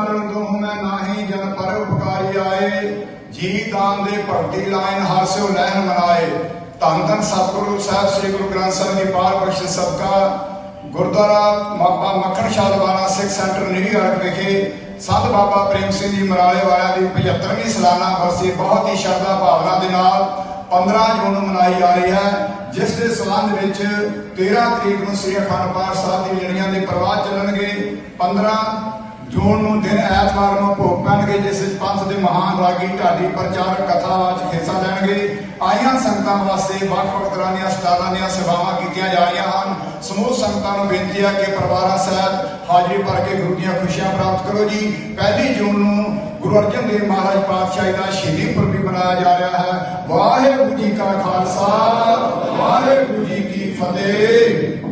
ਮਰਨ ਦੋ ਮੈਂ ਨਾਹੀ ਜਨ ਪਰਉਪਕਾਰੀ ਆਏ। ਜੀ ਦਾਨ ਦੇ ਭਗਤੀ ਲਾਇਨ ਹਾਸਿਓ ਲਹਿਨ ਮਨਾਏ। ਧੰਨ ਧੰਨ ਸਤਿਗੁਰੂ ਸਾਹਿਬ, ਸ੍ਰੀ ਗੁਰੂ ਗ੍ਰੰਥ ਸਾਹਿਬ ਦੀ ਪਾਰ ਬਖਸ਼ ਸਦਕਾ। Gurdwara ਮਾਪਾ Makhan Shah Dawana Sikh centre New York ਵਿਖੇ ਸੰਤ ਬਾਬਾ ਪ੍ਰੇਮ ਸਿੰਘ ਜੀ ਮਰਾਲੇ ਵਾਲਿਆਂ ਦੀ 75ਵੀਂ ਸਾਲਾਨਾ ਵਰਸੀ ਬਹੁਤ ਹੀ ਸ਼ਰਧਾ ਭਾਵਨਾ ਦੇ ਨਾਲ 15 ਜੂਨ ਨੂੰ ਮਨਾਈ ਜਾ ਰਹੀ ਹੈ, ਜਿਸ ਦੇ ਸਬੰਧ ਵਿੱਚ 13 ਤਰੀਕ ਨੂੰ ਸ੍ਰੀ ਅਖੰਡ ਪਾਠ ਸਾਹਿਬ ਦੀ ਲੜੀਆਂ ਦੇ ਪ੍ਰਵਾਹ ਚੱਲਣਗੇ 15 ਜੂਨ ਨੂੰ ਦਿਨ ਐਤਵਾਰ ਨੂੰ ਭੋਗ ਪੈਣਗੇ, ਜਿਸ ਵਿੱਚ ਪੰਥ ਦੇ ਮਹਾਨ ਰਾਗੀ ਢਾਡੀ ਪ੍ਰਚਾਰਕ ਕਥਾਵਾਚ ਹਿੱਸਾ ਲੈਣਗੇ। ਆਈਆਂ ਸੰਗਤਾਂ ਵਾਸਤੇ ਵੱਖ-ਵੱਖ ਤਰ੍ਹਾਂ ਦੀਆਂ ਸਟਾਲਾਂ ਦੀਆਂ ਸੇਵਾਵਾਂ ਕੀਤੀਆਂ ਜਾ ਰਹੀਆਂ ਹਨ। ਸਮੂਹ ਸੰਗਤਾਂ ਨੂੰ ਬੇਨਤੀ ਹੈ ਕਿ ਪਰਿਵਾਰਾਂ ਸਹਿਤ ਹਾਜ਼ਰੀ ਭਰ ਕੇ ਗੁਰੂ ਦੀਆਂ ਖੁਸ਼ੀਆਂ ਪ੍ਰਾਪਤ ਕਰੋ ਜੀ। ਪਹਿਲੀ ਜੂਨ ਨੂੰ ਗੁਰੂ ਅਰਜਨ ਦੇਵ ਮਹਾਰਾਜ ਪਾਤਸ਼ਾਹੀ ਦਾ ਸ਼ਹੀਦੀ ਪੁਰਬ ਵੀ ਮਨਾਇਆ ਜਾ ਰਿਹਾ ਹੈ। ਵਾਹਿਗੁਰੂ ਜੀ ਕਾ ਖਾਲਸਾ, ਵਾਹਿਗੁਰੂ ਜੀ ਕੀ ਫਤਿਹ।